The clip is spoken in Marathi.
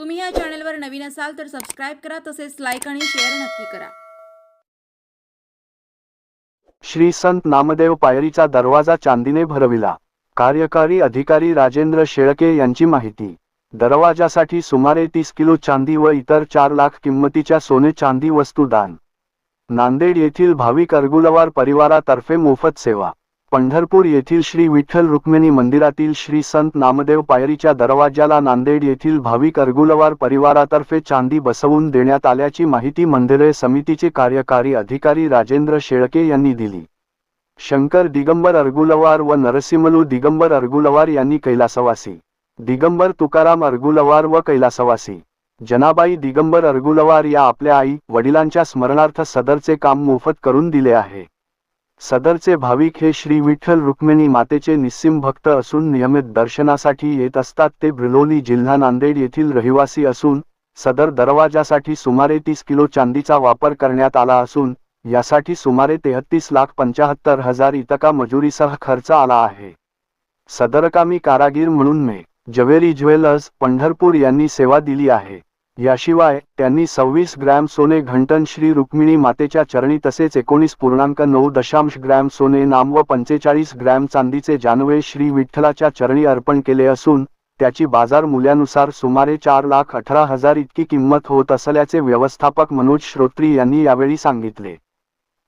तुम्ही या चॅनलवर नवीन असाल तर सबस्क्राईब करा तसेच लाईक आणि शेअर नक्की करा. श्री संत नामदेव पायरीचा दरवाजा चांदीने भरविला. कार्यकारी अधिकारी राजेंद्र शेळके यांची माहिती. दरवाजासाठी सुमारे तीस किलो चांदी व इतर चार लाख किंमतीच्या सोने चांदी वस्तू दान. नांदेड येथील भाविक अर्गुलवार परिवारातर्फे मोफत सेवा. पंढरपूर येथील श्री विठ्ठल रुक्मिणी मंदिरातील श्री संत नामदेव पायरीच्या दरवाजाला नांदेड येथील भाविक अर्गुलवार परिवारातर्फे चांदी बसवून देण्यात आल्याची माहिती मंदिरे समितीचे कार्यकारी अधिकारी राजेंद्र शेळके यांनी दिली. शंकर दिगंबर अर्गुलवार व नरसिमलू दिगंबर अर्गुलवार यांनी कैलासवासी दिगंबर तुकाराम अर्गुलवार व कैलासवासी जनाबाई दिगंबर अर्गुलवार या आपल्या आई वडिलांच्या स्मरणार्थ सदरचे काम मोफत करून दिले आहे. सदरचे भाविक हे श्री विठ्ठल रुक्मिणी मातेचे निस्सिम भक्त असून नियमित दर्शनासाठी येत असतात. ते ब्रिलोली जिल्हा नांदेड येथील रहिवासी असून सदर दरवाजासाठी सुमारे तीस किलो चांदीचा वापर करण्यात आला असून यासाठी सुमारे तेहत्तीस लाख पंचाहत्तर हजार इतका मजुरीसह खर्च आला आहे. सदरकामी कारागीर म्हणून मे जवेरी ज्वेलर्स पंढरपूर यांनी सेवा दिली आहे. याशिवाय त्यांनी सव्वीस ग्रॅम सोने घंटन श्री रुक्मिणी मातेच्या चरणी तसेच एकोणीस पूर्णांक नऊ दशांश ग्रॅम सोने नाम व पंचेचाळीस ग्रॅम चांदीचे जानवे श्री विठ्ठलाच्या चरणी अर्पण केले असून त्याची बाजार मूल्यानुसार सुमारे चार लाख अठरा हजार इतकी किंमत होत असल्याचे व्यवस्थापक मनोज श्रोत्री यांनी यावेळी सांगितले.